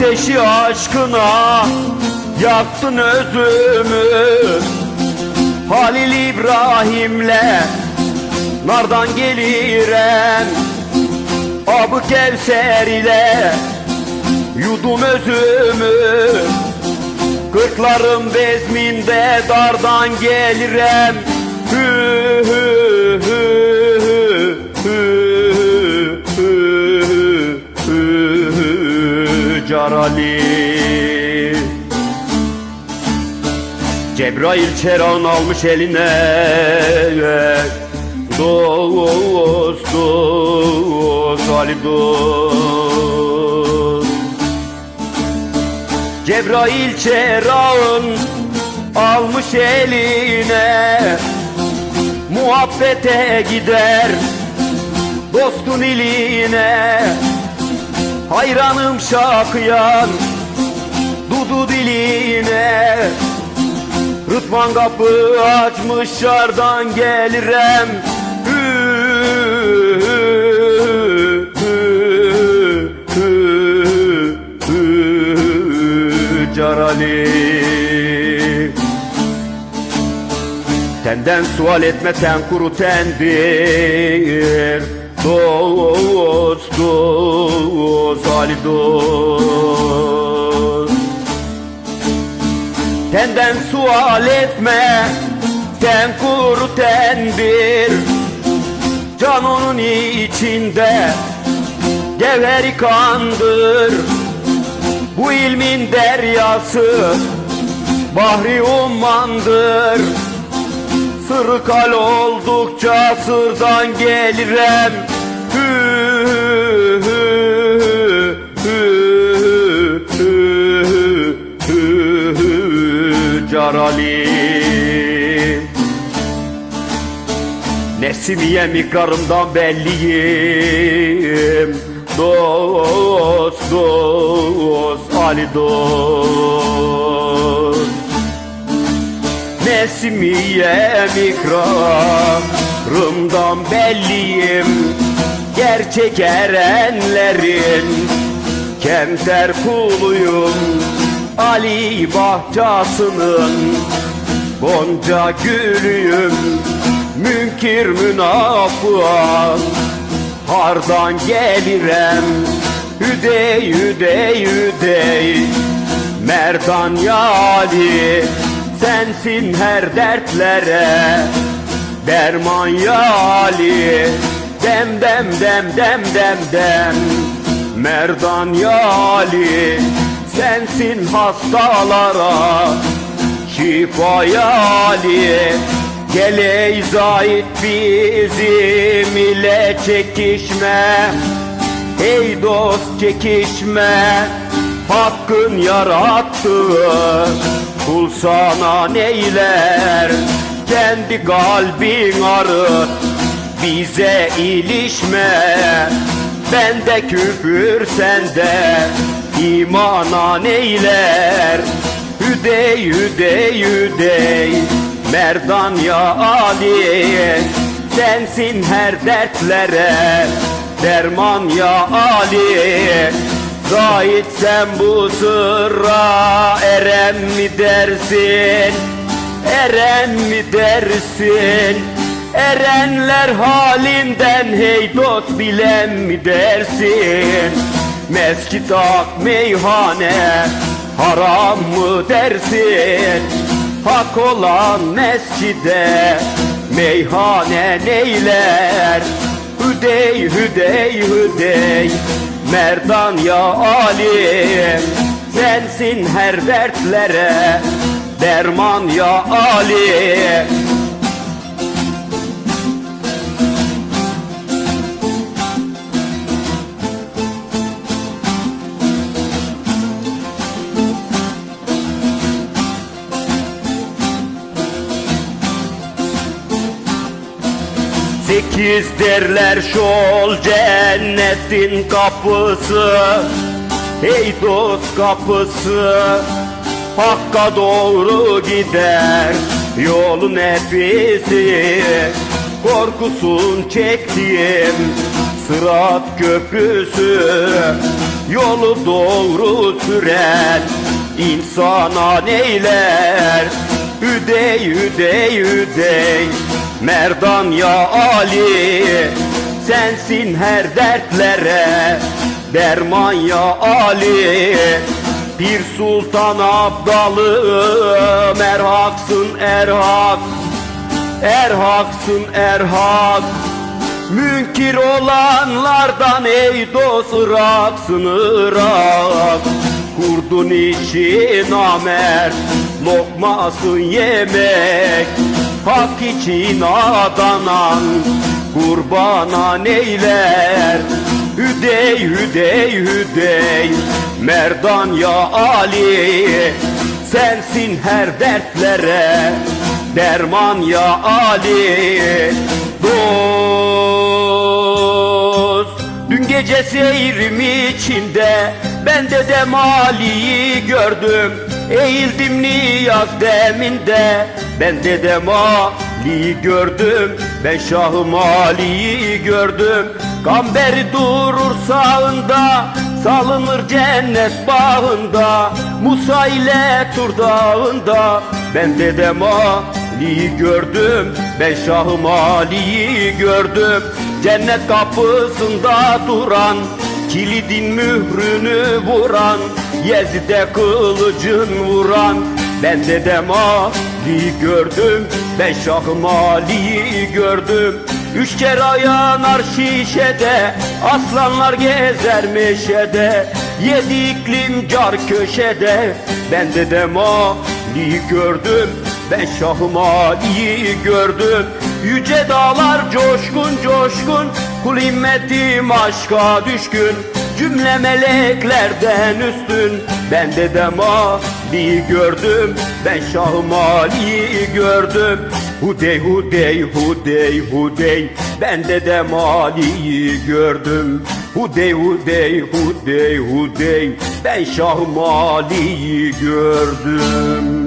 ateşi aşkına Yaktın özümü. Halil İbrahim'le Nardan gelirem Abı Kevser ile Yudum özümü. Kırklarım bezminde dardan gelirem hü hü Carali Cebrail çeran almış eline Dost dost Ali dost. Cebrail çerağın almış eline Muhabbete gider dostun iline Hayranım şakıyan dudu diline. Rıdvan kapı açmış şardan gelirem. Carali. Tenden sual etme ten kuru tendir Dost dost Ali dost. Tenden sual etme Ten kuru tendir Can onun içinde Gevheri kandır. Bu ilmin deryası Bahri ummandır Sırrı kal oldukça sırdan gelirem Carali. Nesimiye mikrarımdan belliyim. Dost dost Ali dost. Nesimiye mikrarımdan belliyim Gerçek erenlerin Kemter kuluyum. Ali bahçasının Gonca gülüyüm. Münkir münafığa Hardan gelirem. Hüdey hüdey hüdey Merdan yali. Sensin her dertlere Derman yali Dem dem dem dem dem dem. Merdan yali Sensin hastalara. Şifa yali Gele zahit bizim ile çekişme. Ey dost çekişme Hakkın yarattığı Kul sana neyler Kendi kalbin arıt Bize ilişme. Bende küfür sende imana neyler Hüdey hüdey hüdey Merdan ya Ali Sensin her dertlere Derman ya Ali Zahit sen bu sırra Eren mi dersin? Eren mi dersin Erenler halinden hey dost bilen mi dersin? Meskit ak meyhane haram mı dersin? Hak olan mescide meyhane neyler? Hüdey hüdey hüdey Merdan ya Ali Sensin her dertlere Derman ya Ali Sekiz derler şol cennetin kapısı. Hey dost kapısı Hakka doğru gider yolun hepsi Korkusun çektiğim sırat köprüsü Yolu doğru süren insana neyler? Hüdey hüdey hüdey Merdan ya Ali Sensin her dertlere. Derman ya Ali Bir sultan abdalı Merhaksın erhak. Erhaksın erhak. Münkir olanlardan ey dost Irak'sın Irak. Kurdun için amer Lokmasın yemek Hak için adanan Kurbana neyler Hüdey hüdey hüdey Merdan ya Ali Sensin her dertlere Derman ya Ali Dost Dün gece seyrim içinde Ben de Demali'yi gördüm. Eğildim niyaz deminde Ben de Demali'yi gördüm Ben Şah-ı Mali'yi gördüm. Gamberi durur sağında Salınır cennet bağında. Musa ile Tur dağında. Ben de Demali'yi gördüm Ben Şah-ı Mali'yi gördüm. Cennet kapısında duran Kilidin mührünü vuran Yezide kılıcın vuran. Ben de Demali'yi gördüm Ben Şah-ı Mali'yi gördüm. Üç kere yanar şişede Aslanlar gezer meşede. Yedi iklim car köşede Ben de Demali'yi gördüm. Ben Şah-ı Mali'yi gördüm. Yüce dağlar coşkun coşkun Kul himmetim aşka düşkün Cümle meleklerden üstün. Ben de Demali'yi gördüm Ben Şah-ı Mali'yi gördüm. Hudey hudey hudey hudey Ben de Demali'yi gördüm. Hudey hudey hudey hudey Ben Şah-ı Mali'yi gördüm